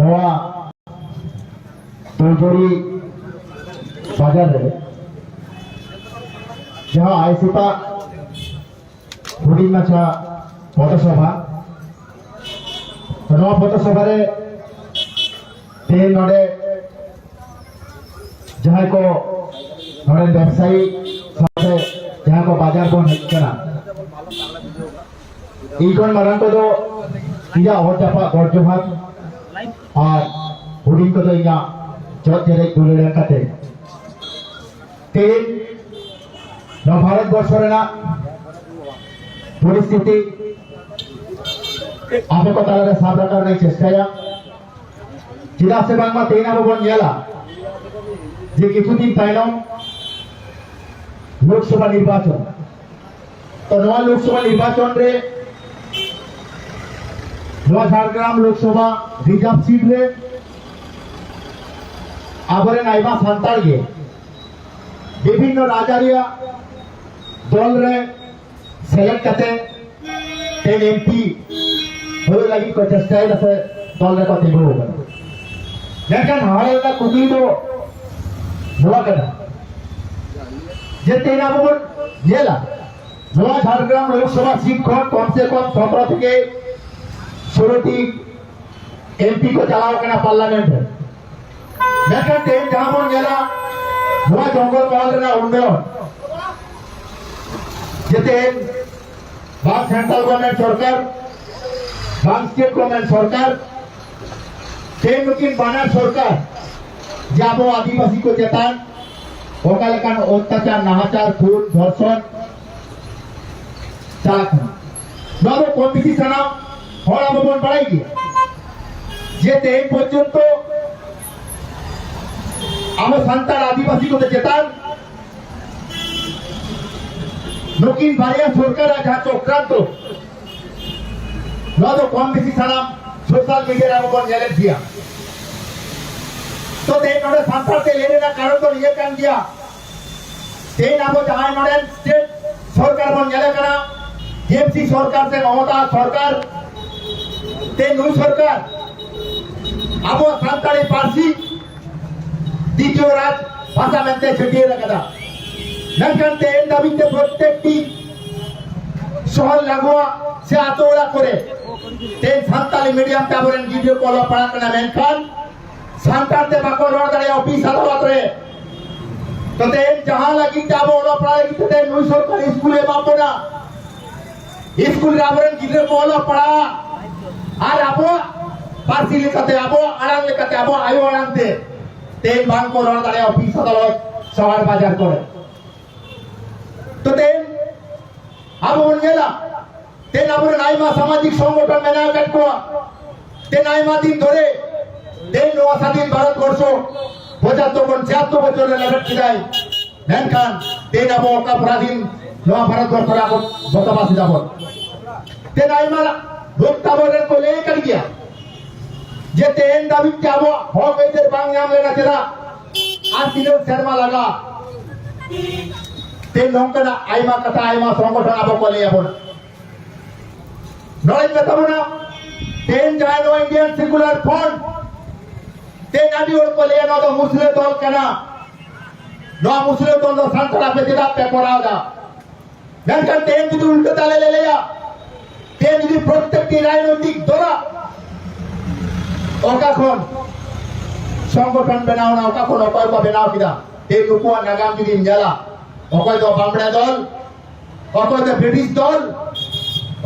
নয়া চৌধুরী বাজারে যাহা আইসুতা হুডিমাছা পথসভা। নয়া পথসভারে তেল নড়ে যাহাই কো নড়ে ব্যবসায়ী সাথে যাহা কো বাজার বন হেকনা ইগন মারান কো দো ইয়া হর চাপা গর্জভাগ ᱟᱨ ᱦᱩᱰᱤᱧ ᱠᱚᱫᱚ ᱤᱧᱟᱹᱜ ᱡᱚᱛ ᱡᱮᱨᱮᱡ ᱫᱩᱞᱟᱹᱲ ᱠᱟᱛᱮ ᱛᱮᱦᱮᱧ ᱱᱚᱣᱟ ᱵᱷᱟᱨᱚᱛ ᱵᱚᱨᱥᱚ ᱨᱮᱱᱟᱜ ᱯᱚᱨᱤᱥᱛᱷᱤᱛᱤ ᱟᱵᱚ ᱠᱚ ᱛᱟᱞᱟᱨᱮ ᱥᱟᱵ ᱨᱟᱠᱟᱵ ᱨᱮᱱᱟᱜ ᱪᱮᱥᱴᱟᱭᱟ ᱪᱮᱫᱟᱜ ᱥᱮ ᱵᱟᱝᱢᱟ ᱛᱮᱦᱮᱧ ᱟᱵᱚ ᱵᱚᱱ ᱧᱮᱞᱟ ᱡᱮ ᱠᱤᱪᱷᱩᱫᱤᱱ ᱛᱟᱭᱱᱚᱢ ᱞᱳᱠᱥᱚᱵᱷᱟ ᱱᱤᱨᱵᱟᱪᱚᱱ ᱛᱚ ᱱᱚᱣᱟ ᱞᱳᱠᱥᱚᱵᱷᱟ ᱱᱤᱨᱵᱟᱪᱚᱱ ᱨᱮ ઝારગ્રામ લોકસભા રિઝર્વ સીટ રે আবরেন আইবা সান্তাড়িয়ে বিভিন্ন রাজারিয়া দল রে সেলেক্ট কাতে তেন এমপি হয়ে লাগি কো চেষ্টায় আছে দল রে কতে গো লেকিন হারে তা কুকি দো নোয়া কেন যে তেন আবর জেলা নোয়া ঝাড়গ্রাম লোকসভা সিট খন কমসে কম সতেরো থেকে सोलहटी एमपी को चलाओ के ना पार्लियामेंट है लेकिन टेम काम और गेला हुआ जंगल बहुत ना उनमें हो जिते बांग सेंट्रल गवर्नमेंट सरकार बांग स्टेट गवर्नमेंट सरकार टेम लेकिन बाना सरकार যাব আদিবাসী কো চেতান ওকালে কান অত্যাচার নাহাচার খুন ধর্ষণ চালাক নব কমিটি সানা ફળ અવગણ પડાઈ ગયા જે તે পর্যন্ত আমার সান্তার আদিবাসী হতে চেতান নকিন বাড়িয়া সরকার যা চক্রান্ত নয়তো কম বেশি সারা সোশ্যাল মিডিয়ার আমাকে জেলেন দিয়া। তো তে নড়ে সান্তারতে লেনে না, কারণ তো নিজে কান দিয়া। তে নাম যাহাই নড়েন স্টেট সরকার বন জেলে কারা জেপসি সরকার, সে মমতা সরকার তে নুই সরকার আবো সান্তালি পার্সি দ্বিতীয় রাজ ভাষা মেনতে ছড়িয়ে রাখা মেনখান তেন দাবিতে প্রত্যেকটি শহর লাগোয়া, সে আতোড়া করে। তেন সান্তালি মিডিয়াম তে আবরেন ভিডিও কল পড়া কানা মেনখান সান্তাতে বাকো রড় দাঁড়িয়ে অফিস আদালত। রে তো তেন যাহা লাগি যাব ওলা পড়া লাগি তেন নুই সরকার স্কুলে বাপো স্কুল রে আবরেন গিদ্রে কো আর আবো পার্সি লেখাতে আবো আড়াং লেখাতে আবো, আয়ু আড়াংতে তেন বাংকো দাঁড়িয়ে অফিস আদালত শহর বাজার করে। তো তেন আবো বন গেলা তেন আবরেন আইমা সামাজিক সংগঠন মেনা কাটকো তেন আইমা দিন ধরে তেন নয়া স্বাধীন ভারতবর্ষ পঁচাত্তর বন ছিয়াত্তর বছরের লেভেল যায় মেনখান তেন আবো অকা পরাধীন নয়া ভারতবর্ষ আবো বসবাসী যাবত তেন আইমা भुगता बदल को लेकर गया जेते एंड अभी क्या वो हो गए देर बांग नाम लेना चला आज तीनों शर्मा लगा ते लोंका ना आईमा कथा आईमा संगठन आप को ले अपन नॉलेज बता बना तेन जाए नो इंडियन सेकुलर फंड तेन अभी और को ले ना तो मुस्लिम दल कना ना मुस्लिम दल तो संतरा पे दिला पेपर आगा नंतर तेन भी उल्टे ताले ले लिया ले তেন যদি প্রত্যেকটি রাজনৈতিক দলা অকাখন সংগঠন বেনাও না অকাখন অকয় কো বেনাও কিনা? তেন উপর নাগাম যদি জ্বালা। অকয় তো বামড়া দল, অকয় তো ব্রিটিশ দল,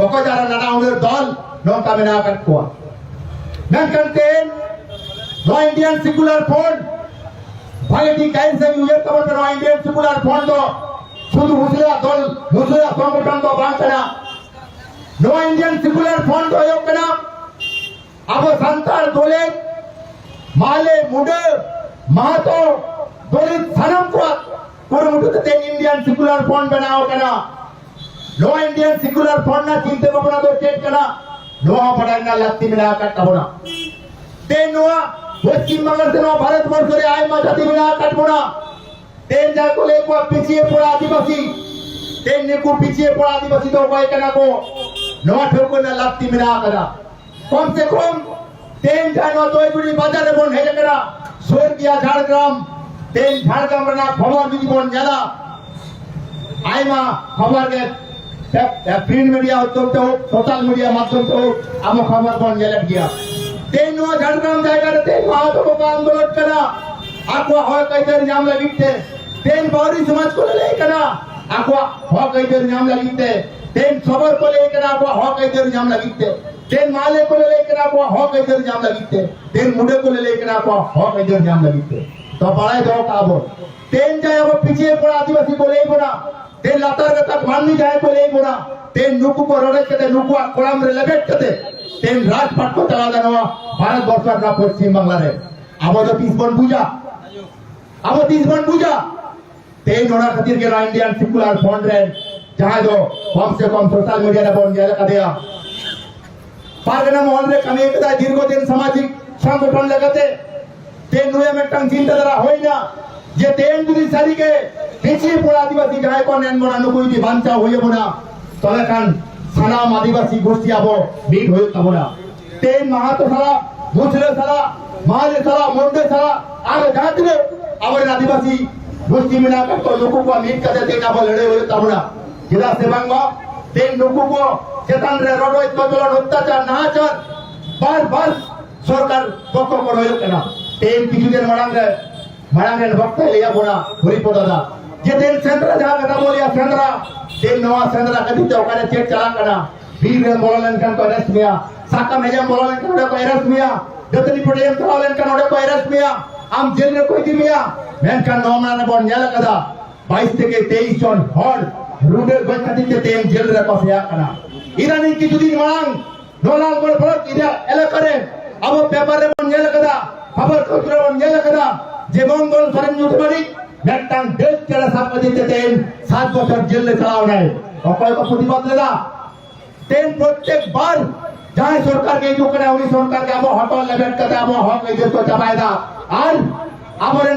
অকয় যারা নানা আমাদের দল নৌকা বেনাও কাট কোয়া। মেনখান তেন নো ইন্ডিয়ান সেকুলার ফ্রন্ট ভাইটি কাইন্সে ইউএর তবতে নো ইন্ডিয়ান সেকুলার ফ্রন্ট তো। শুধু মুসলিম দল মুসলিম সংগঠন তো বাং નો ઇન્ડિયન સિક્યુલર হয়ে હોય না। આવો সন্তান দলে মালে, মুডে માતો দলিত, সানাম করে উঠতে ইন্ডিয়ান সিকুলার ফন্ড বানাও কেনা নো ইন্ডিয়ান সিকুলার ফন্ড না, চিনতে পাবো না তো চেট কেনা নোয়া পড়ার না লাত্তি মিলা কাটবো না। দেন নোয়া পশ্চিমবঙ্গের জন্য ভারতবর্ষ রে আয় মা জাতি মিলা কাটবো না। দেন যা কোলে কো পিছিয়ে পড়া আদিবাসী। দেন নিকু পিছিয়ে পড়া আদিবাসী তো উপায় কেনা কো নয় কমসে কম তেন জানো বাজারে বন হেলেকরা সোরকিয়া ঝাড়গ্রাম, তেন ঝাড়গ্রাম খবর বিজি বন জালা। আইমা খবর প্রিন্ট মিডিয়া উদ্যোগতে সোশ্যাল মিডিয়া মাধ্যমতে হোক আমার খবর বন জেলে গিয়া। তেন নয় ঝাড়গ্রাম জায়গাতে তেন মহাসভা কাম গলট করা। হয় কাইদের নাম লাগিতে। তেন বাউরি সমাজ কোলে লেই করা? আকো হয় কাইদের নাম লাগিতে। তেন খবর को ले কেনা আকwa হয় কাইদের নাম লাগিতে তেন মালে को ले কেনা আকwa হয় কাইদের নাম লাগিতে তেন মুডে को ले কেনা আকwa হয় কাইদের নাম লাগিতে তো বাড়াই দাও কাবো তেন যায় আবার পিছিয়ে পড়া আদিবাসী বলেই পড়া তেন লাতার কথা মাননি যায় বলেই পড়া তেন নুকু को রড়ে কেতে নুকু কোলাম রে লেবেট কেতে তেন রাজপাট को চালা দেওয়া ভারতবর্ষ না পশ্চিম বাংলারে আমাদের তিসবন পূজা अब तीस बन पूजा तेईस होना खातिर के इंडियन सेकुलर फंड रे जहां जो कम से कम सोशल मीडिया रे बन गया का दिया পারগানা মহলরে কামে একটা দীর্ঘদিন সামাজিক সংগঠন লাগাতে তেন নুয়ে মেটাং চিন্তাধারা হয় না যে তেন যদি সারিকে পিছিয়ে পড়া আদিবাসী যাই কোন এন বনা নুকুইটি বাঞ্চা হইব না তলে কান সানাম আদিবাসী গোষ্ঠী আবো মিট হয়ে যাবো না তেন মাহাতো সারা মুছলে সারা মাহালে সারা মন্ডে সারা আর জাতিরে আমাদের আদিবাসী গোষ্ঠী মিলা করতো নুকু को মিট কাতে তেন আবো লড়ে হয়ে যাবো না জেলা সেবাঙ্গ তেন নুকু को চেতন রে রড অত্যাচার অত্যাচার নাহাচার বারবার সরকার পক্ষ করে হইল কেন তেন কিছুদিন মাড়াং রে ভক্ত লিয়া বোনা হরিপদ দাদা যে তেন সেন্দ্রা যা কথা বলিয়া সেন্দ্রা তেন নওয়া সেন্দ্রা কদিতে ওখানে চেক চালা কেনা বীর বললেন কেন তো রেস মিয়া সাকা মেজাম বললেন কেন ওটা ভাইরাস মিয়া যতনি পড়িয়াম চালালেন কেন ওটা ভাইরাস মিয়া আম জেল রে কই দি মিয়া মেনকান নমনা নে বন নেলা কাদা 22 থেকে 23 জন হল রুডের গঞ্জাতিতে তেন জেল রে পাশে আকানা ইরানি কিছুদিন মাং নোলাল বড় বড় ইরা এলাকারে? আবো পেপারে বন নেলা কাদা খবর পত্র বন নেলা কাদা যে মঙ্গল সরেন জুটবাড়ি মেট্টাং দেশ কেড়ে সাপা দিতে তেন সাত বছর জেলে চালাও নাই। অকয় প্রতিবাদ লেদা তেন প্রত্যেকবার যাই সরকারকে এই করে উনি সরকারকে আবো হটল লেবেট কাতে আবো হক এই দেশ চাপায় দা। আর আমরেন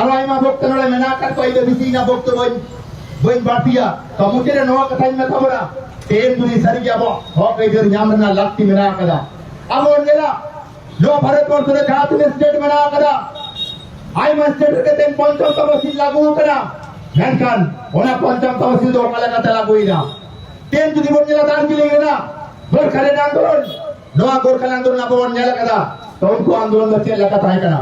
alaima bokta nore mena kar koi de bisina bokta boin boin batia to mujere nawa katai me thabora teen duni sari abo ho kai der nyamna lakti mena kada abo nela lo bharat por sore jat ne state mena kada ai man state ke ten pancham tabasil lagu kada Jharkhand ওনা পঞ্চম তহসিল দোকা লাগাতে লাগুই না তেন যদি বন জেলা দার্জিলিং না গোর্খালেন আন্দোলন নোয়া গোর্খালেন আন্দোলন আবার জেলা কাদা তো আন্দোলন হচ্ছে এলাকা থাকে না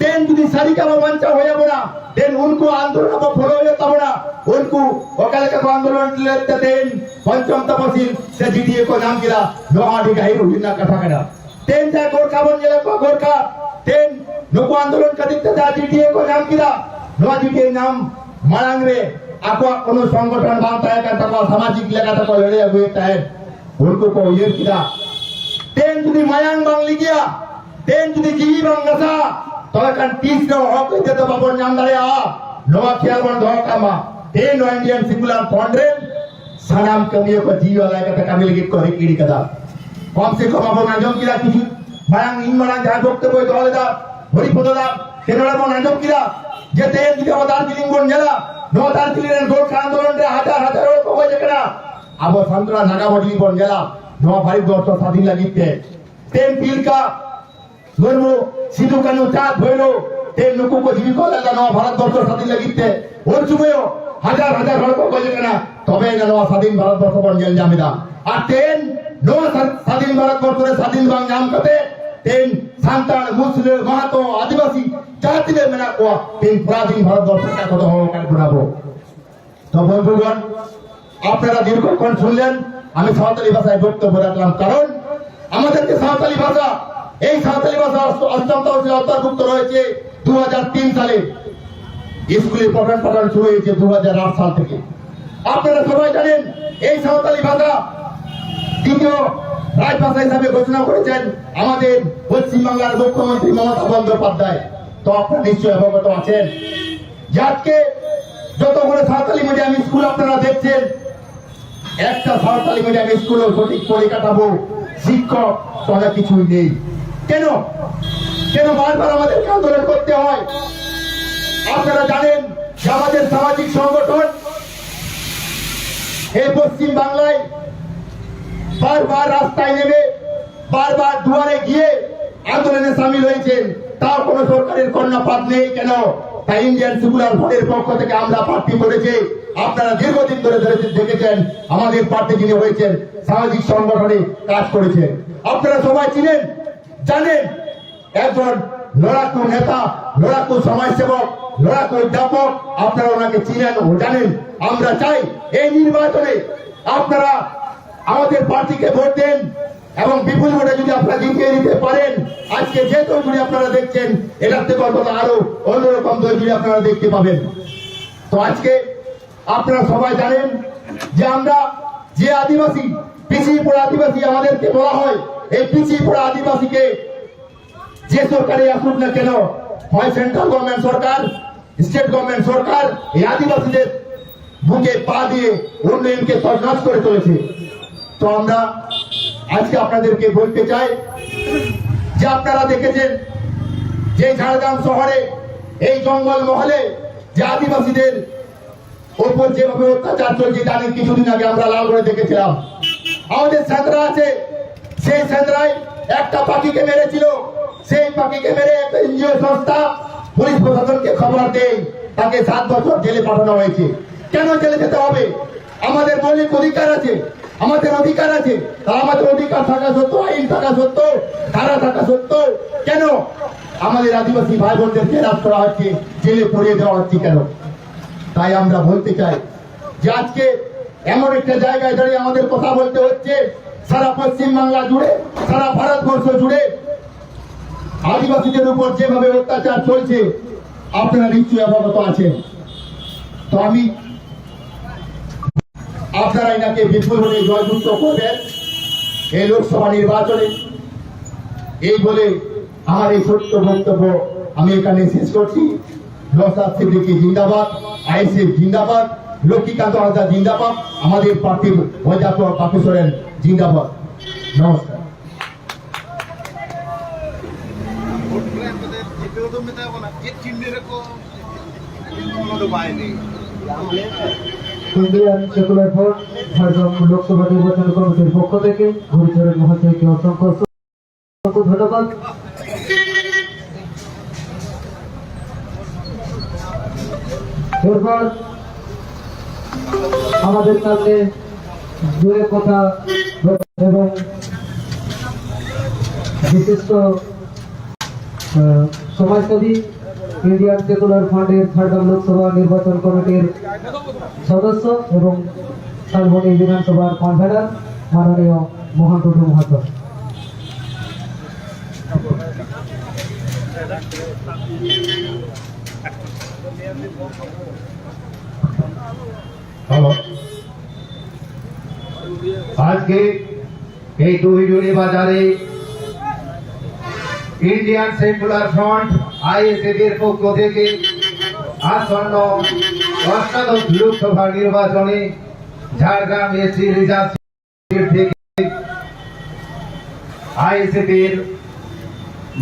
దేనికి ఇది సరికమ మంచిగా పోయబడా దేని ఉనుకు ఆందోళన పొడవబడా ఉనుకు ఒకరికి ఆందోళన దేని పంచం తపసీల్ సజిడియే కో నామ్ గిలా నోహాడి గైరు విన్నా కఫకడ దేన్ తా గోర్ఖా బన్ గిలా కో గోర్ఖా దేన్ নুকু আন্দোলন কাদিতে তা জিডিএ কো নাম কিরা নোয়া জিডিএ নাম মারাং রে আকো কোনো সংগঠন বাম তায় কা তাকো সামাজিক লাগা তাকো লড়ে আগুয়ে তায়। উনকো কো ইয়ের কিরা। তেন যদি মায়াং বাং লিগিয়া তেন যদি জিবি বাং গাসা তবে কান তিস নো হক হইতে তো বাবর নাম দাঁড়িয়ে আ নোয়া খেয়াল বন ধর কামা তেন নো ইন্ডিয়ান সেকুলার ফন্ড রে সানাম কমিও কো জিও লাগা তা কামিল গিট করে কিড়ি কাদা কম সে কম আবো নাজম কিরা কিছু। মায়াং ইন মারাং যা বক্তব্য দলে দা হরিপদ দা কেনড়া মন নাজম কিরা? যে তেন যদি আবার দার্জিলিং বন জেলা নো দার্জিলিং এর গোর্খা আন্দোলন রে হাজার হাজার লোক হয়ে যেকনা আবো সন্ত্রা নাগাবডি বন জেলা নো ভারত বর্ষ স্বাধীন লাগিতে তেন পিলকা ধর্ম সিধু কানু চাঁদ নুকু কো জীবিত লাগা নো ভারত বর্ষ স্বাধীন লাগিতে ওর সময়ও হাজার হাজার লোক হয়ে যেকনা তবে না নো স্বাধীন ভারত বর্ষ বন জেল জামিদা। আর তেন নো স্বাধীন ভারত বর্ষরে স্বাধীন বাং নাম কতে, তেন সান্তাল মুসলিম, মাহাতো, আদিবাসী জাতিরে মেনা কোয়া, তেন প্রাচীন ভারতবর্ষটা কত হওয়ার ঘুরাবো। তো বন্ধুগণ, আপনারা দীর্ঘক্ষণ শুনলেন, আমি সাঁওতালি ভাষায় বক্তব্য রাখলাম। কারণ, আমাদেরকে সাঁওতালি ভাষা এই সাঁওতালি ভাষা অষ্টম অন্তর্ভুক্ত রয়েছে দু হাজার তিন সালে। স্কুলে পঠন পাঠন শুরু হয়েছে দু হাজার আট সাল থেকে। আপনারা সবাই জানেন, এই সাঁওতালি ভাষা দ্বিতীয় রাজভাষা হিসাবে ঘোষণা করেছেন আমাদের পশ্চিমবাংলার মুখ্যমন্ত্রী মমতা বন্দ্যোপাধ্যায়। তো আপনারা নিশ্চয়ই অবগত আছেন। যে আজকে যতগুলো সাঁওতালি মিডিয়াম স্কুল আপনারা দেখছেন, একটা সাঁওতালি মিডিয়াম স্কুলেও সঠিক পরিকাঠামো, শিক্ষক তথা কিছুই নেই। কেন? কেন বারবার আমাদেরকে আন্দোলন করতে হয়? আপনারা জানেন আমাদের সামাজিক সংগঠন এই পশ্চিম বাংলায় বারবার রাস্তায় নেমে, বারবার দুয়ারে গিয়ে আন্দোলনে সামিল হয়েছেন। তার কোনো সরকারের কর্ণপাত নেই কেন? তাই ইন্ডিয়ান সিকুলার ভোটের পক্ষ থেকে আমরা প্রার্থী করেছি আপনারা দীর্ঘদিন ধরে ধরে দেখেছেন, আমাদের প্রার্থী যিনি হয়েছেন, সামাজিক সংগঠনে কাজ করেছেন। আপনারা সবাই চিনেন জানেন, একজন লড়াকু নেতা লড়াকু সমাজসেবক লড়াকু অধ্যাপক, আপনারা ওনাকে চিনেন, ও জানেন। আমরা চাই এই নির্বাচনে আপনারা আমাদের পার্টিকে ভোট দেন এবং বিপুল ভোটে যদি আপনারা জিতিয়ে দিতে পারেন, আজকে যে তৈরি আপনারা দেখছেন, এটার থেকে অন্তত আরও অন্যরকম তৈরি আপনারা দেখতে পাবেন। তো আজকে আপনারা সবাই জানেন যে আমরা যে আদিবাসী, পিছিয়ে পড়া আদিবাসী আমাদেরকে বলা হয় এই পিছিয়ে পড়া আদিবাসীকে যে সরকারে আসুক না কেন, হয় সেন্ট্রাল গভর্নমেন্ট সরকার স্টেট গভর্নমেন্ট সরকার, এই আদিবাসীদের বুকে পা দিয়ে উন্নয়নকে তছনছ করে চলেছে। তো আমরা আজকে আপনাদেরকে বলতে চাই যে আপনারা দেখেছেন যে ঝাড়গ্রাম শহরে, এই জঙ্গল মহলে যে আদিবাসীদের ওপর যেভাবে অত্যাচার চলছে জানেন কিছুদিন আগে আমরা লাল করে দেখেছিলাম। আমাদের সেন্দ্রা আছে সেই সেন্দ্রায় একটা পাখিকে মেরেছিল। সেই পাখিকে মেরে একটা এনজিও সংস্থা, পুলিশ প্রশাসনকে খবর দেয়। তাকে সাত বছর জেলে পাঠানো হয়েছে। কেন জেলে যেতে হবে? আমাদের মৌলিক অধিকার আছে, আমাদের অধিকার আছে। আর আমাদের অধিকার থাকা সত্ত্বেও, আইন থাকা সত্ত্বেও, ধারা থাকা সত্ত্বেও, কেন? আমাদের আদিবাসী ভাই বোনদেরকে রাত করা হচ্ছে, জেলে পড়িয়ে দেওয়া হচ্ছে কেন? তাই আমরা বলতে চাই যে আজকে এমন একটা জায়গায় দাঁড়িয়ে আমাদের কথা বলতে হচ্ছে সারা পশ্চিম বাংলা জুড়ে, সারা ভারতবর্ষ জুড়ে আদিবাসীদের উপর যেভাবে অত্যাচার চলছে, আপনারা নিশ্চয়ই অবগত আছেন। তো আমি আপনারা এনাকে বিপুল ভোটে জয়যুক্ত করবেন এই লোকসভা নির্বাচনে। এই বলে আমার এই ছোট্ট বক্তব্য আমি এখানে শেষ করছি। সিদ্দিকি জিন্দাবাদ, আইএসএফ জিন্দাবাদ, লক্ষ্মীকান্ত হালদা জিন্দাবাদ, আমাদের প্রার্থী অধ্যাপক বাপু জিন্দাবাদ। নমস্কার। লোকসভা নির্বাচন কমিটির পক্ষ থেকে। মহাশয়কে অসংখ্য অসংখ্য ধন্যবাদ। এরপর আমাদের কাছে দুয়ে কথা এবং বিশিষ্ট সমাজসেবী ইন্ডিয়ান সেকুলার ফ্রন্টের ঝাড়গ্রাম লোকসভা নির্বাচন কমিটির সদস্য এবং শালবনী বিধানসভার কনভেনার মাননীয় মোহন টুডু মহাশয় আজকে এই দুইজুড়ি বাজারে ইন্ডিয়ান সেকুলার ফ্রন্ট আইএসএফ এর পক্ষ থেকে আসন্ন অষ্টাদশ লোকসভা নির্বাচনে ঝাড়গ্রাম এসি রিজার্ভ থেকে আইএসএফ এর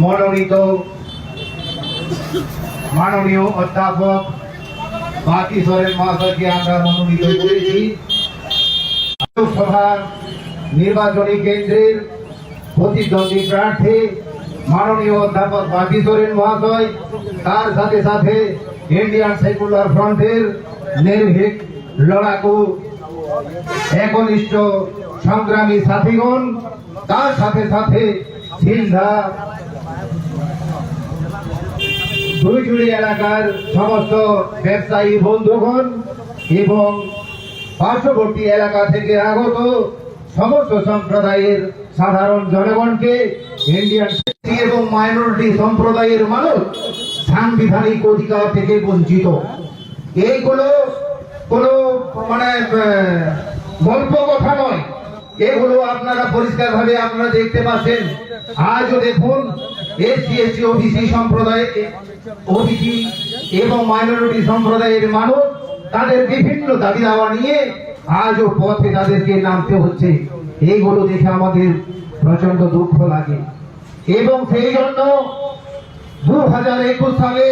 মনোনীত মাননীয় অধ্যাপক বাকি সরেন মহাশয়কে আমরা মনোনীত করেছি। লোকসভা নির্বাচনী কেন্দ্রের প্রতিদ্বন্দ্বী প্রার্থী মাননীয় অধ্যাপক বাকি সরেন মহাশয়, তার সাথে সাথে ইন্ডিয়ান সেকুলার ফ্রন্টের নির্ভীক লড়াকু একনিষ্ঠ সংগ্রামী সাথীগণ, তার সাথে সাথে সিন্ধা দুইজুড়ি এলাকার সমস্ত ব্যবসায়ী বন্ধুগণ এবং পার্শ্ববর্তী এলাকা থেকে আগত সমস্ত সম্প্রদায়ের সাধারণ জনগণকে ইন্ডিয়ান এবং মাইনরিটি সম্প্রদায়ের মানুষ সাংবিধানিক অধিকার থেকে বঞ্চিত। এইগুলো কোনো মানে গল্প কথা নয়। এগুলো আপনারা পরিষ্কার ভাবে আপনারা দেখতে পাচ্ছেন। আজও দেখুন, এসসি, এসটি, ওবিসি সম্প্রদায় ওবিসি এবং মাইনরিটি সম্প্রদায়ের মানুষ তাদের বিভিন্ন দাবি দাওয়া নিয়ে আজও পথে তাদেরকে নামতে হচ্ছে। এইগুলো দেখে আমাদের প্রচণ্ড দুঃখ লাগে। এবং সেই জন্য দু হাজার একুশ সালে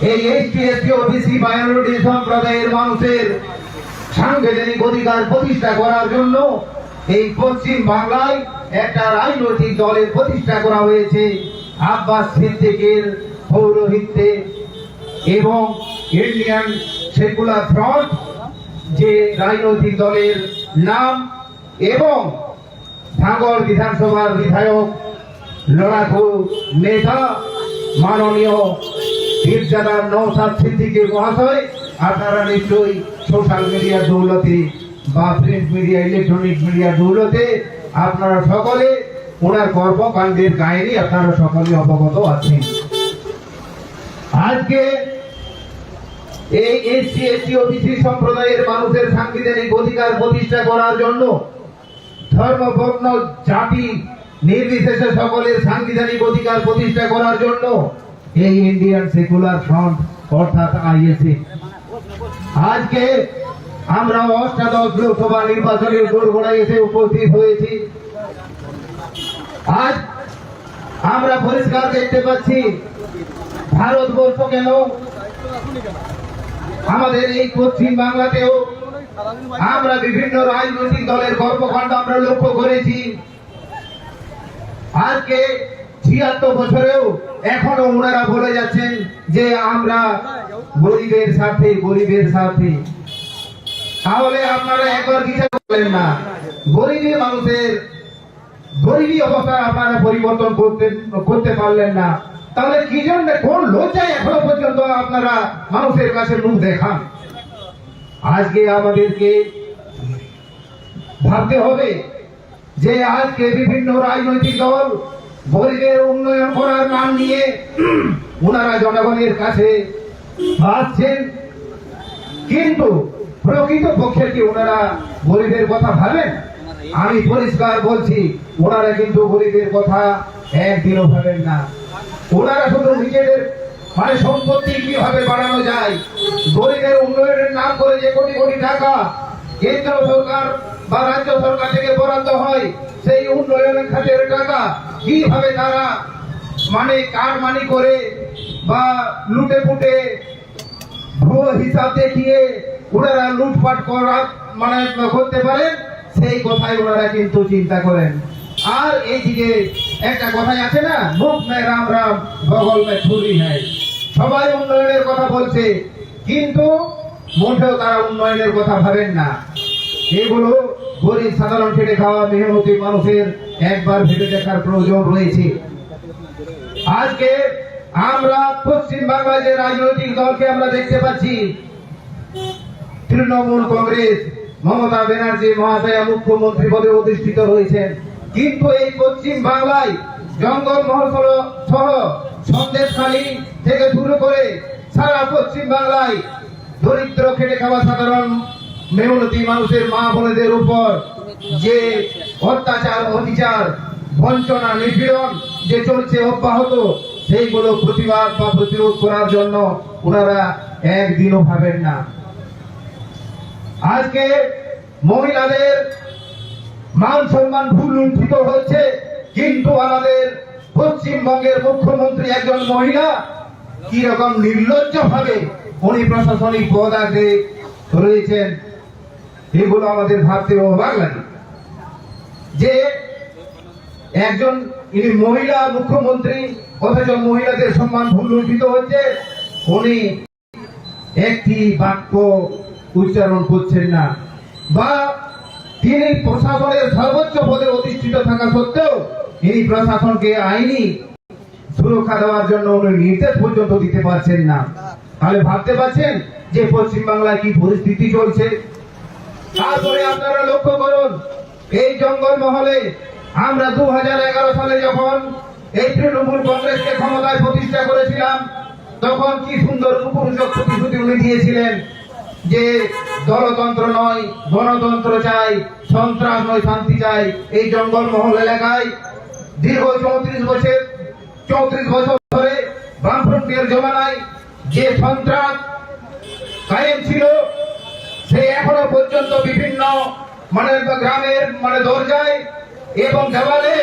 এই এসটি ওবিসি মাইনরিটি সম্প্রদায়ের মানুষের সাংবিধানিক অধিকার প্রতিষ্ঠা করার জন্য এই পশ্চিম বাংলায় একটা রাজনৈতিক দলের প্রতিষ্ঠা করা হয়েছে, আব্বাস সিদ্দিকের পৌরোহিত্যে। এবং ইন্ডিয়ান সেকুলার ফ্রন্ট যে রাজনৈতিক দলের নাম এবং ভাঙড় বিধানসভার বিধায়ক, লড়াকু নেতা, মাননীয় পীরজাদা নৌসাদ সিদ্দিকের মহাশয় আপনারা নিশ্চয়ই সোশ্যাল মিডিয়ার দৌলতে বা প্রিন্ট মিডিয়া ইলেকট্রনিক মিডিয়ার দৌলতে আপনারা সকলে ওনার কর্মকাণ্ডের কাহিনী আপনারা সকলে অবগত আছেন। আজকে এই এসসি, এসটি, ওবিসি সম্প্রদায়ের মানুষের সাংবিধানিক অধিকার প্রতিষ্ঠা করার জন্য ধর্ম বর্ণ জাতি নির্বিশেষে সকলের সাংবিধানিক অধিকার প্রতিষ্ঠা করার জন্য এই ইন্ডিয়ান সেকুলার ফ্রন্ট অর্থাৎ আইএসএ আজকে আমরা অষ্টাদশ লোকসভা নির্বাচনের দোরগোড়ায় এসে উপস্থিত হয়েছি। আজ আমরা পরিষ্কার দেখতে পাচ্ছি, ভারতবর্ষ কেন আমাদের এই পশ্চিম বাংলাতেও আমরা বিভিন্ন রাজনৈতিক দলের কর্মকাণ্ড আমরা লক্ষ্য করেছি। আজকে ছিয়াত্তর বছরেও এখনও ওনারা বলে যাচ্ছেন যে আমরা গরিবের সাথে গরিবের সাথে তাহলে আপনারা একবার বিচার করলেন না। গরিবের মানুষের গরিবী অবস্থা আপনারা পরিবর্তন করতে করতে পারলেন না। তাহলে কি জন্য কোন লজ্জায় এখনও পর্যন্ত আপনারা মানুষের কাছে মুখ দেখান? আজকে আমাদেরকে ভাবতে হবে যে আজকে বিভিন্ন রাজনৈতিক দল গরিবের উন্নয়ন করার নাম নিয়ে ওনারা জনগণের কাছে আসছেন কিন্তু প্রকৃত পক্ষে কি ওনারা গরিবের কথা ভাবেন? আমি পরিষ্কার বলছি, ওনারা কিন্তু গরিবের কথা একদিনও ভাবেন না। ওনারা শুধু নিজেদের মানে সম্পত্তি কীভাবে বাড়ানো যায়? গরিবের উন্নয়নের নাম করে যে কোটি কোটি টাকা কেন্দ্র সরকার বা রাজ্য সরকার থেকে বরাদ্দ হয়, সেই উন্নয়নের খাতের টাকা কীভাবে তারা মানে কারমানি করে বা লুটে পুটে ভুয়ো হিসাব দেখিয়ে ওনারা লুটপাট করা মানে করতে পারেন, সেই কথাই ওনারা কিন্তু চিন্তা করেন। আর এইদিকে একটা কথাই আছে না? মুখ মে রাম রাম, বগল মে ছুরি হ্যায় সবাই উন্নয়নের কথা বলছে, কিন্তু মোটেও তারা উন্নয়নের কথা ভাবেন না। এগুলো গরিব সাধারণ খেটে খাওয়া মেহনতি মানুষের একবার ভেবে দেখার প্রয়োজন রয়েছে। আজকে আমরা পশ্চিম বাংলায় যে রাজনৈতিক দলকে আমরা দেখতে পাচ্ছি, তৃণমূল কংগ্রেস, মমতা ব্যানার্জি, মহাশয়া মুখ্যমন্ত্রী পদে অধিষ্ঠিত রয়েছেন। কিন্তু এই পশ্চিম বাংলায় জঙ্গল মহল সহ সন্দেশখালী থেকে শুরু করে সারা পশ্চিম বাংলায় দরিদ্র খেটে খাওয়া সাধারণ মেহনতি মানুষের মা বোনেদের উপর যে অত্যাচার, অবিচার, বঞ্চনা, নিপীড়ন যে চলছে অব্যাহত, সেইগুলো প্রতিবাদ বা প্রতিরোধ করার জন্য ওনারা একদিনও ভাবেন না। আজকে মহিলাদের মান সম্মান ভুল লুণ্ঠিত হচ্ছে কিন্তু আমাদের পশ্চিমবঙ্গের মুখ্যমন্ত্রী একজন মহিলা কি রকম নির্লজ্জ ভাবে উনি প্রশাসনিক পদ আগে রয়েছেন এগুলো আমাদের ভাবতে অবাক লাগে যে একজন, ইনি মহিলা মুখ্যমন্ত্রী, অথচ মহিলাদের সম্মান ভুল লুণ্ঠিত হচ্ছে উনি একটি বাক্য উচ্চারণ করছেন না। বা তিনি প্রশাসনের সর্বোচ্চ পদে অধিষ্ঠিত থাকা সত্ত্বেও তিনি প্রশাসনকে আইনি সুরক্ষা দেওয়ার জন্য উনি নির্দেশ পর্যন্ত দিতে পারছেন না। তাহলে ভাবতে পারছেন যে পশ্চিমবাংলায় কি পরিস্থিতি চলছে? তারপরে আপনারা লক্ষ্য করুন, এই জঙ্গল মহলে আমরা দু হাজার এগারো সালে যখন এই তৃণমূল কংগ্রেসকে ক্ষমতায় প্রতিষ্ঠা করেছিলাম, তখন কি সুন্দর উপরূপক প্রতিশ্রুতি উনি দিয়েছিলেন? যে দলতন্ত্র নয়, গণতন্ত্র চাই, সন্ত্রাস নয়, শান্তি চাই, এই জঙ্গলমহল এলাকায় দীর্ঘ চৌত্রিশ বছর চৌত্রিশ বছর ধরে বামফ্রন্টের জমানায় যে সন্ত্রাস কায়েম ছিল, সে এখনও পর্যন্ত বিভিন্ন মানে গ্রামের মানে দরজায় এবং দেওয়ালে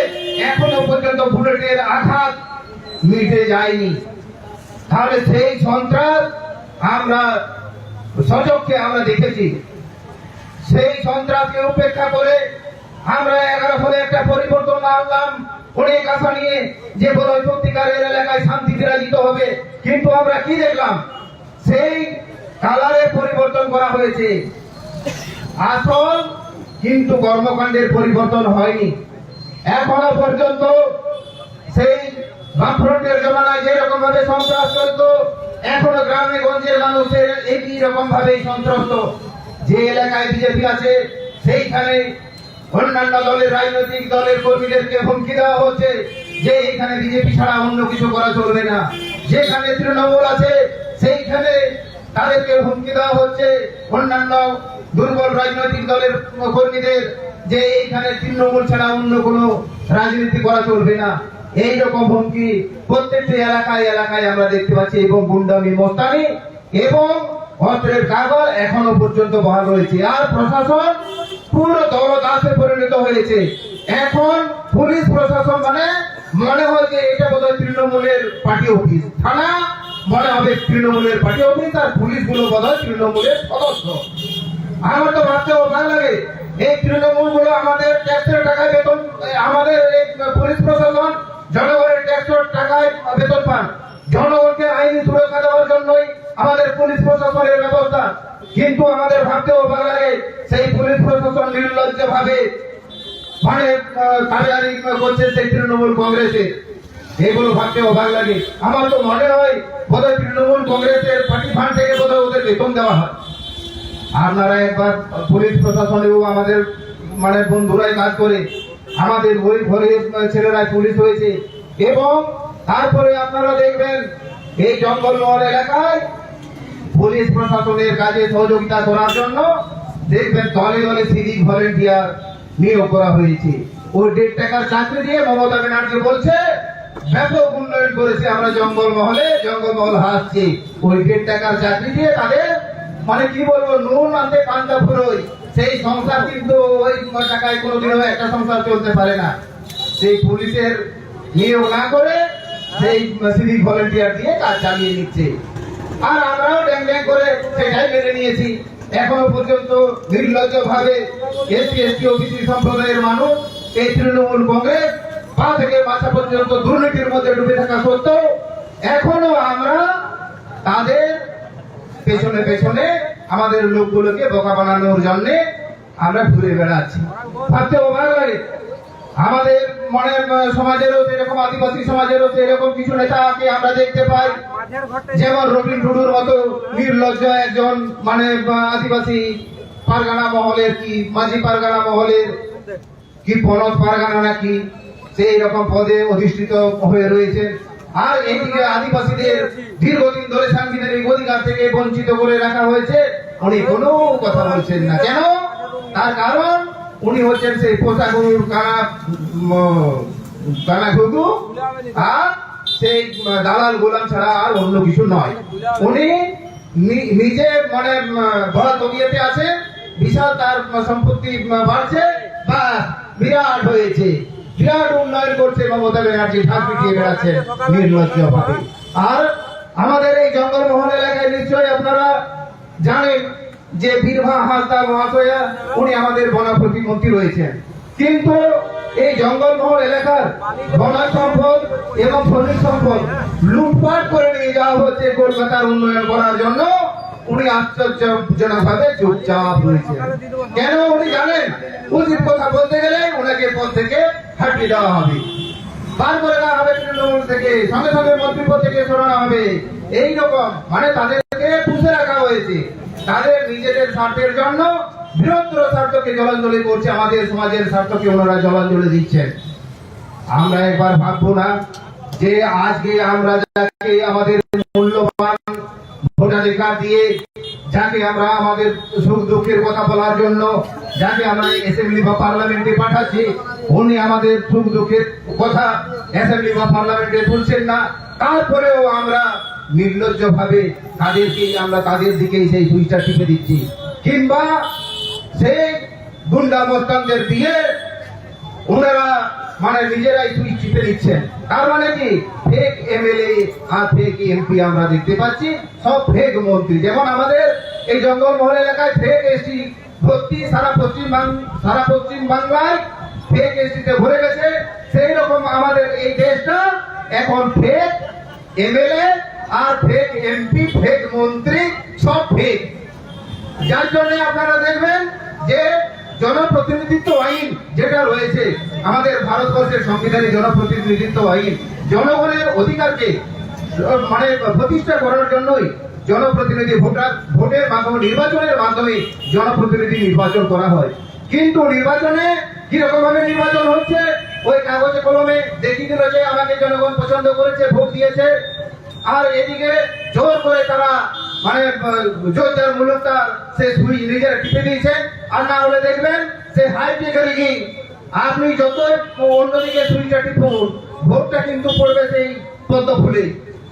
এখনও পর্যন্ত বুলেটের আঘাত মিটে যায়নি। তাহলে সেই সন্ত্রাস আমরা সচক্ষে আমরা দেখেছি। সেই সন্ত্রাসকে উপেক্ষা করে আমরা এগারো সালে একটা পরিবর্তন আনলাম। অনেক আশা নিয়ে যে বড় সত্যিকারের এলাকায় শান্তি বিরাজিত হবে। কিন্তু আমরা কি দেখলাম? সেই কালারে পরিবর্তন করা হয়েছে। আসল কিন্তু কর্মকাণ্ডের পরিবর্তন হয়নি। এখনও পর্যন্ত সেই বামফ্রন্টের যেরকম ভাবে সন্ত্রাস এখনও গ্রামে গঞ্জের মানুষের একই রকম ভাবে সন্ত্রস্ত। যে এলাকায় বিজেপি আছে, সেইখানে অন্যান্য দলের রাজনৈতিক দলের কর্মীদেরকে হুমকি দেওয়া হচ্ছে। যে এখানে বিজেপি ছাড়া অন্য কিছু করা চলবে না। যেখানে তৃণমূল আছে, সেইখানে তাদেরকে হুমকি দেওয়া হচ্ছে। অন্যান্য দুর্বল রাজনৈতিক দলের কর্মীদের যে এইখানে তৃণমূল ছাড়া অন্য কোনো রাজনীতি করা চলবে না। এই রকম হুমকি প্রত্যেকটি এলাকায় এলাকায় আমরা দেখতে পাচ্ছি এবং গুন্ডামি, মোস্তানি এবং অস্ত্রের কাগজ এখনও পর্যন্ত বহাল রয়েছে। আর প্রশাসন পুরো দলদাসে পরিণত হয়েছে। এখন পুলিশ প্রশাসন মানে মনে হয় যে এটা বোধহয় তৃণমূলের পার্টি অফিস। থানা মনে হবে তৃণমূলের পার্টি অফিস আর পুলিশগুলো বোধহয় তৃণমূলের সদস্য। আমার তো ভাবতে ভালো লাগে, এই তৃণমূলগুলো আমাদের ট্যাক্সের টাকায় বেতন, আমাদের এই পুলিশ প্রশাসন জনগণের ট্যাক্সের টাকায় বেতন পান। জনগণকে আইনি সুরক্ষা দেওয়ার জন্যই আমাদের পুলিশ প্রশাসনের ব্যবস্থা। কিন্তু আমাদের ভাবতে অবাক লাগে সেই পুলিশ প্রশাসন নির্লজ্জ ভাবে মানে কার্যালয় করছে সেই তৃণমূল কংগ্রেসে। এগুলো ভাবতে অবাক লাগে। আমার তো মনে হয় বোধহয় তৃণমূল কংগ্রেসের পার্টি ফান্ড থেকে বোধহয় ওদের বেতন দেওয়া হয়। আপনারা একবার পুলিশ প্রশাসন এবং আমাদের মানে বন্ধুরাই কাজ করে আমাদের ওই ঘরে ছেলেরা পুলিশ হয়েছে। এবং তারপরে আপনারা দেখবেন, এই জঙ্গলমহল এলাকায় পুলিশ প্রশাসনের কাজে সহযোগিতা করার জন্য দেখবেন দলে দলে সিভিক ভলেন্টিয়ার নিয়োগ করা হয়েছে। ওই দেড় টাকার চাকরি দিয়ে মমতা ব্যানার্জি বলছে, ব্যাপক উন্নয়ন করেছে আমরা জঙ্গলমহলে, জঙ্গলমহল হাসছি। ওই দেড় টাকার চাকরি দিয়ে তাদের মানে কি বলব, নুন আনতে কান্দা ফুরোই সেই সংসার কিন্তু ওই টাকায় কোনোদিনও একটা সংসার চলতে পারে না। সেই পুলিশের নিয়োগ না করে সেই সিভিক ভলেন্টিয়ার দিয়ে কাজ চালিয়ে নিচ্ছে। আর আমরাও ড্যাং ড্যাং করে সেটাই মেনে নিয়েছি। এখনও পর্যন্ত নির্লজ্জ ভাবে এসসি, এসটি, ওবিসি সম্প্রদায়ের মানুষ এই তৃণমূল কংগ্রেস পা থেকে মাথা পর্যন্ত দুর্নীতির মধ্যে ডুবে থাকা সত্ত্বেও এখনও আমরা তাদের পেছনে পেছনে আমাদের লোকগুলোকে বোকা বানানোর জন্য আমরা ঘুরে বেড়াচ্ছি। আমাদের মনে সমাজেরও সেরকম, আদিবাসী সমাজেরও সেরকম কিছু নেতাকে আমরা দেখতে পাই। যেমন রবীন টুডুর মতো নির্লজ্জ একজন মানে আদিবাসী পারগানা মহলের কি, মাঝি পারগানা মহলের কি পনত পারগানা নাকি, সেই রকম পদে অধিষ্ঠিত হয়ে রয়েছে আর এইদিকে আদিবাসীদের দীর্ঘদিন ধরে সাংবিধানিক অধিকার থেকে বঞ্চিত করে রাখা হয়েছে। উনি কোনো কথা বলছেন না। কেন? তার কারণ, উনি হচ্ছেন সেই গরুর কানা আর সেই দালাল গোলাম ছাড়া আর অন্য কিছু নয়। উনি নিজে মানে ভরা তবিয়েতে আছে, বিশাল তার সম্পত্তি বাড়ছে বা বিরাট হয়েছে। বিরাট উন্নয়ন করছে মমতা ব্যানার্জি ঢাক পিটিয়ে বেড়াচ্ছে নির্লজ্জ ভাবে আর আমাদের এই জঙ্গলমহল এলাকায় নিশ্চয়ই আপনারা জানেন যে বীরভা হাসদা মহাশয়া, উনি আমাদের বন প্রতিমন্ত্রী রয়েছেন। কিন্তু এই জঙ্গলমহল এলাকার বন সম্পদ এবং খনিজ সম্পদ লুটপাট করে নিয়ে যাওয়া হচ্ছে কলকাতার উন্নয়ন করার জন্য। উনি আশ্চর্যজনক ভাবে চুপচাপ রয়েছে কেন উনি জানেন? উচিত কথা বলতে গেলে ওনাকে পদ থেকে হাঁটিয়ে দেওয়া হবে। করে দেওয়া হবে তৃণমূল থেকে, সঙ্গে সঙ্গে মন্ত্রীপদ থেকে সরানো হবে। এই রকম মানে তাদেরকে পুষে রাখা হয়েছে। তাদের নিজেদের স্বার্থের জন্য বৃহত্তর স্বার্থকে জলাঞ্জলি করছে আমাদের সমাজের স্বার্থকে ওনারা জলাঞ্জলি দিচ্ছেন। আমরা একবার ভাববো না যে আজকে আমরা আমাদের মূল্যবান ভোটাধিকার দিয়ে যাকে আমরা আমাদের সুখ দুঃখের কথা বলার জন্য, যাকে আমরা অ্যাসেম্বলি বা পার্লামেন্টে পাঠাচ্ছি, উনি আমাদের সুখ দুঃখের কথা অ্যাসেম্বলি বা পার্লামেন্টে তুলছেন না। তারপরেও আমরা নির্লজ্জ ভাবে তাদেরকে, আমরা তাদের দিকেই সেই সুইচটা টিপে দিচ্ছি। কিংবা সেই গুন্ডা মোস্তানদের দিয়ে ওনারা মানে নিজেরাই সুইচ টিপে দিচ্ছেন। তার মানে কি? ফেক এমএলএ আর ফেক এমপি আমরা দেখতে পাচ্ছি? সব ফেক মন্ত্রী। যেমন আমাদের এই জঙ্গলমহল এলাকায় ফেক এসটি ভর্তি সারা পশ্চিম সারা পশ্চিম বাংলায় ফেক এসটিতে ভরে গেছে। সেই রকম আমাদের এই দেশটা এখন ফেক এমএলএ আর ফেক এমপি ফেক মন্ত্রী, সব ফেক যার জন্য আপনারা দেখবেন যে জনপ্রতিনিধিত্ব আইন যেটা রয়েছে, আমাদের ভারতবর্ষের সংবিধানে জনপ্রতিনিধিত্ব আইন, জনগণের অধিকারকে মানে প্রতিষ্ঠা করার জন্যই জনপ্রতিনিধি ভোটার ভোটের মাধ্যমে, নির্বাচনের মাধ্যমে জনপ্রতিনিধি নির্বাচন করা হয়। কিন্তু নির্বাচনে কীরকম ভাবে নির্বাচন হচ্ছে? ওই কাগজে কলমে দেখি দিল যে আমাকে জনগণ পছন্দ করেছে, ভোট দিয়েছে। আর এদিকে জোর করে তারা মানে জোর যার মূলকটা সে নিজেরা টিপে দিয়েছে। আর না হলে দেখবেন সে হাই টেকারিগি আপনি যত অন্যদিকে সুইটা টিপুন, ভোটটা কিন্তু পড়বে সেই পদ্ম ফুলে।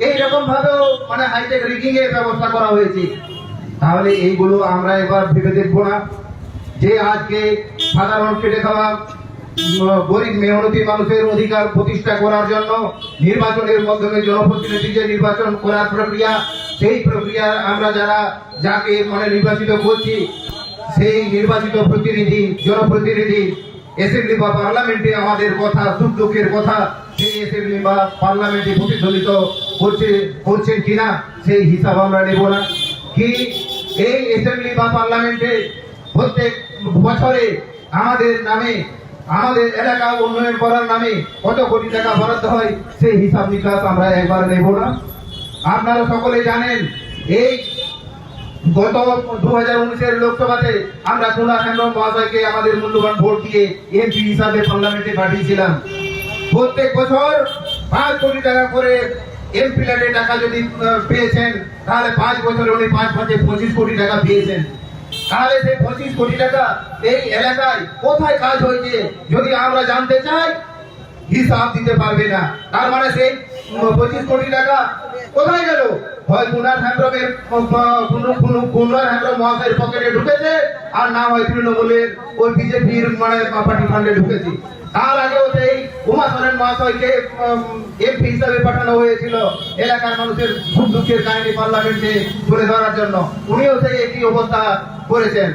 এইরকম ভাবেও মানে হাইটেক রিগিং এর ব্যবস্থা করা হয়েছে। তাহলে এইগুলো আমরা এবার ভেবে দেখব না। যে আজকে সাধারণ খেটে খাওয়া গরিব মেহনতি মানুষের অধিকার প্রতিষ্ঠা করার জন্য, নির্বাচনের মাধ্যমে জনপ্রতিনিধি যে নির্বাচন করার প্রক্রিয়া, সেই প্রক্রিয়া আমরা যারা, যাকে মানে নির্বাচিত করছি, সেই নির্বাচিত প্রতিনিধি, জনপ্রতিনিধি অ্যাসেম্বলি বা পার্লামেন্টে আমাদের কথা, সুখ দুঃখের কথা বা পার্লামেন্টে প্রতিফলিত করছে, করছেন কিনা, সেই হিসাব আমরা নেব না। কি এই অ্যাসেম্বলি বা পার্লামেন্টে প্রত্যেক বছরে আমাদের নামে, আমাদের এলাকা উন্নয়ন করার নামে কত কোটি টাকা বরাদ্দ হয়, সেই হিসাব নিকাশ আমরা একবার নেব না। আপনারা সকলে জানেন, এই গত দু হাজার উনিশের লোকসভাতে আমরা কুমার হেমব্রম মহাশয়কে আমাদের মূল্যবান ভোট দিয়ে এমপি হিসাবে পার্লামেন্টে পাঠিয়েছিলাম। প্রত্যেক বছর পাঁচ কোটি টাকা করে এমপি ল্যান্ডের টাকা যদি পেয়েছেন, তাহলে পাঁচ বছরে উনি পাঁচ পাঁচে পঁচিশ কোটি টাকা পেয়েছেন। তাহলে সেই পঁচিশ কোটি টাকা এই এলাকায় কোথায় কাজ হয়েছে, যদি আমরা জানতে চাই, হিসাব দিতে পারবে না। তার মানে সেই পঁচিশ কোটি টাকা কোথায় গেল? হয় কুনার হ্যান্ড্রমের কুনার হ্যান্ড্রম মহাশয়ের পকেটে ঢুকেছে, আর না হয় তৃণমূলের, ওই বিজেপির মানে পার্টি ফান্ডে ঢুকেছে। তার আগেও সেই উমা মহাশয়কে এমপি হিসাবে পাঠানো হয়েছিল এলাকার মানুষের সুখ দুঃখের কাহিনী পার্লামেন্টে তুলে ধরার জন্য। উনিও সেই একই অবস্থা করেছেন।